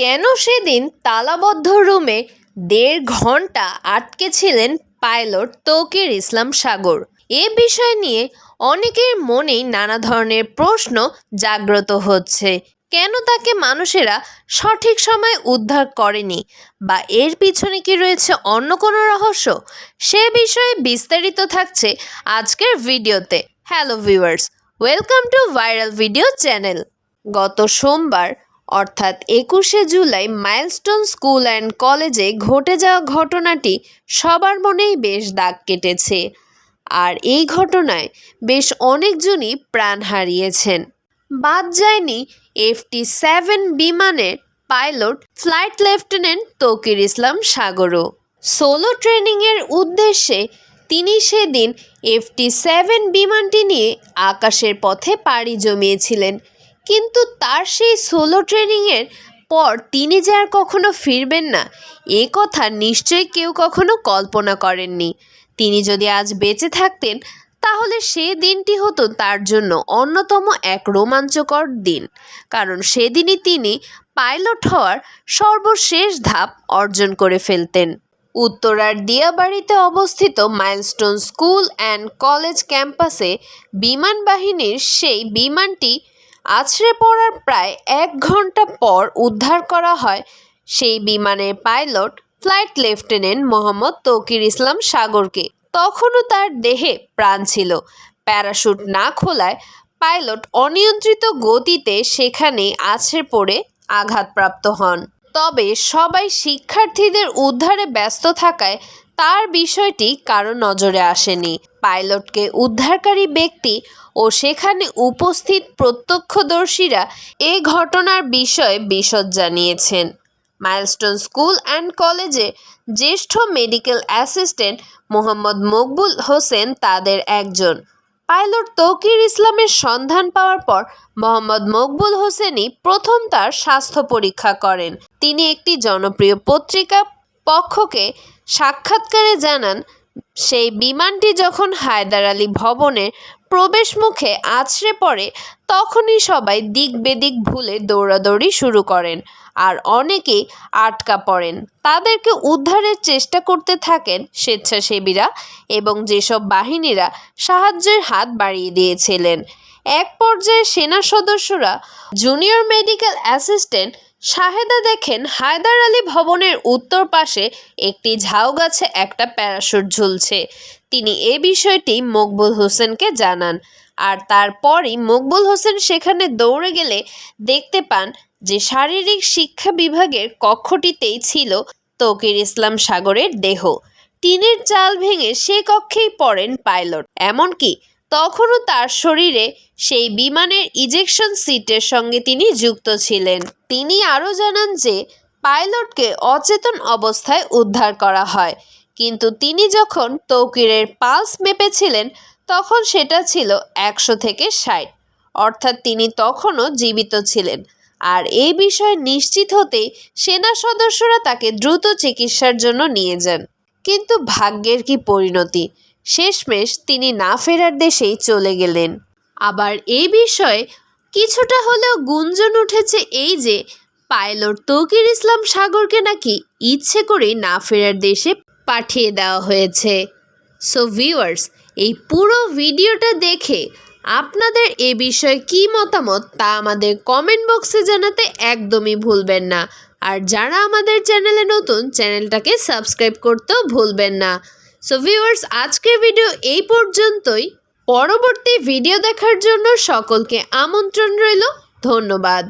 কেন সেদিন তালাবদ্ধ রুমে দেড় ঘণ্টা আটকে ছিলেন পাইলট তৌকির ইসলাম সাগর? এ বিষয় নিয়ে অনেকের মনেই নানা ধরনের প্রশ্ন জাগ্রত হচ্ছে। কেন তাকে মানুষেরা সঠিক সময় উদ্ধার করেনি বা এর পিছনে কি রয়েছে অন্য কোনো রহস্য? সে বিষয়ে বিস্তারিত থাকছে আজকের ভিডিওতে। Hello viewers, welcome to viral video channel. গত সোমবার অর্থাৎ একুশে জুলাই মাইলস্টোন স্কুল অ্যান্ড কলেজে ঘটে যাওয়া ঘটনাটি সবার মনেই বেশ দাগ কেটেছে। আর এই ঘটনায় বেশ অনেকজনই প্রাণ হারিয়েছেন। বাদ যায়নি এফটি সেভেন বিমানের pilot flight lieutenant Tauqir Islam সাগরও। Solo ট্রেনিংয়ের উদ্দেশ্যে তিনি সেদিন এফটি সেভেন বিমানটি নিয়ে আকাশের পথে পাড়ি জমিয়েছিলেন। কিন্তু তার সেই সোলো ট্রেনিংয়ের পর তিনি যে আর কখনো ফিরবেন না, এ কথা নিশ্চয়ই কেউ কখনো কল্পনা করেননি। তিনি যদি আজ বেঁচে থাকতেন, তাহলে সে দিনটি হতো তার জন্য অন্যতম এক রোমাঞ্চকর দিন। কারণ সেদিনই তিনি পাইলট হওয়ার সর্বশেষ ধাপ অর্জন করে ফেলতেন। উত্তরার দিয়াবাড়িতে অবস্থিত মাইলস্টোন স্কুল অ্যান্ড কলেজ ক্যাম্পাসে বিমান বাহিনীর সেই বিমানটি আছড়ে পড়ার প্রায় এক ঘণ্টা পর উদ্ধার করা হয় সেই বিমানের pilot, flight lieutenant Mohammad Tauqir Islam সাগরকে। তখনও তার দেহে প্রাণ ছিল। প্যারাশুট না খোলায় পাইলট অনিয়ন্ত্রিত গতিতে সেখানে আছড়ে পড়ে আঘাতপ্রাপ্ত হন। তবে সবাই শিক্ষার্থীদের উদ্ধারে ব্যস্ত থাকায় তার বিষয়টি কারও নজরে আসেনি। পাইলটকে উদ্ধারকারী ব্যক্তি ও সেখানে উপস্থিত প্রত্যক্ষদর্শীরা এ ঘটনার বিষয়ে বিশদ জানিয়েছেন। মাইলস্টোন স্কুল অ্যান্ড কলেজে জ্যেষ্ঠ মেডিকেল অ্যাসিস্ট্যান্ট মোহাম্মদ মকবুল হোসেন তাদের একজন। পাইলট তৌকির ইসলামের সন্ধান পাওয়ার পর মোহাম্মদ মকবুল হোসেনই প্রথম তার স্বাস্থ্য পরীক্ষা করেন। তিনি একটি জনপ্রিয় পত্রিকা পক্ষকে সাক্ষাৎকারে জানান, সেই বিমানটি যখন হায়দার আলী ভবনের প্রবেশ মুখে আছড়ে পড়ে, তখনই সবাই দিক বেদিক ভুলে দৌড়াদৌড়ি শুরু করেন আর অনেকেই আটকা পড়েন। তাদেরকে উদ্ধারের চেষ্টা করতে থাকেন স্বেচ্ছাসেবীরা এবং যেসব বাহিনীরা সাহায্যের হাত বাড়িয়ে দিয়েছিলেন। এক পর্যায়ে সেনা সদস্যরা জুনিয়র মেডিকেল অ্যাসিস্ট্যান্ট শাহেদা দেখেন হায়দার আলী ভবনের উত্তর পাশে একটি ঝাউ গাছে একটা প্যারাশুট ঝুলছে। তিনি এ বিষয়টি মকবুল হোসেনকে জানান। আর তারপরই মকবুল হোসেন সেখানে দৌড়ে গেলে দেখতে পান যে শারীরিক শিক্ষা বিভাগের কক্ষটিতেই ছিল তৌকির ইসলাম সাগরের দেহ। টিনের চাল ভেঙে সে কক্ষেই পড়েন পাইলট। এমনকি তখনও তার শরীরে সেই বিমানের ইজেকশন সিটের সঙ্গে তিনি যুক্ত ছিলেন। তিনি আরও জানান যে, পাইলটকে অচেতন অবস্থায় উদ্ধার করা হয়। কিন্তু তিনি যখন তৌকিরের পালস মেপেছিলেন, তখন সেটা ছিল একশো থেকে ষাট। অর্থাৎ তিনি তখনও জীবিত ছিলেন। আর এই বিষয়ে নিশ্চিত হতেই সেনা সদস্যরা তাকে দ্রুত চিকিৎসার জন্য নিয়ে যান। কিন্তু ভাগ্যের কি পরিণতি? শেষমেশ তিনি না ফেরার দেশেই চলে গেলেন। আবার এই বিষয়ে কিছুটা হলেও গুঞ্জন উঠেছে এই যে, পাইলট তৌকির ইসলাম সাগরকে নাকি ইচ্ছে করেই না ফেরার দেশে পাঠিয়ে দেওয়া হয়েছে। সো ভিউয়ার্স এই পুরো ভিডিওটা দেখে আপনাদের এ বিষয়ে কী মতামত তা আমাদের কমেন্ট বক্সে জানাতে একদমই ভুলবেন না। আর যারা আমাদের চ্যানেলে নতুন চ্যানেলটাকে সাবস্ক্রাইব করতেও ভুলবেন না। সো ভিউয়ার্স আজকের ভিডিও এই পর্যন্তই। পরবর্তী ভিডিও দেখার জন্য সকলকে আমন্ত্রণ রইল। ধন্যবাদ।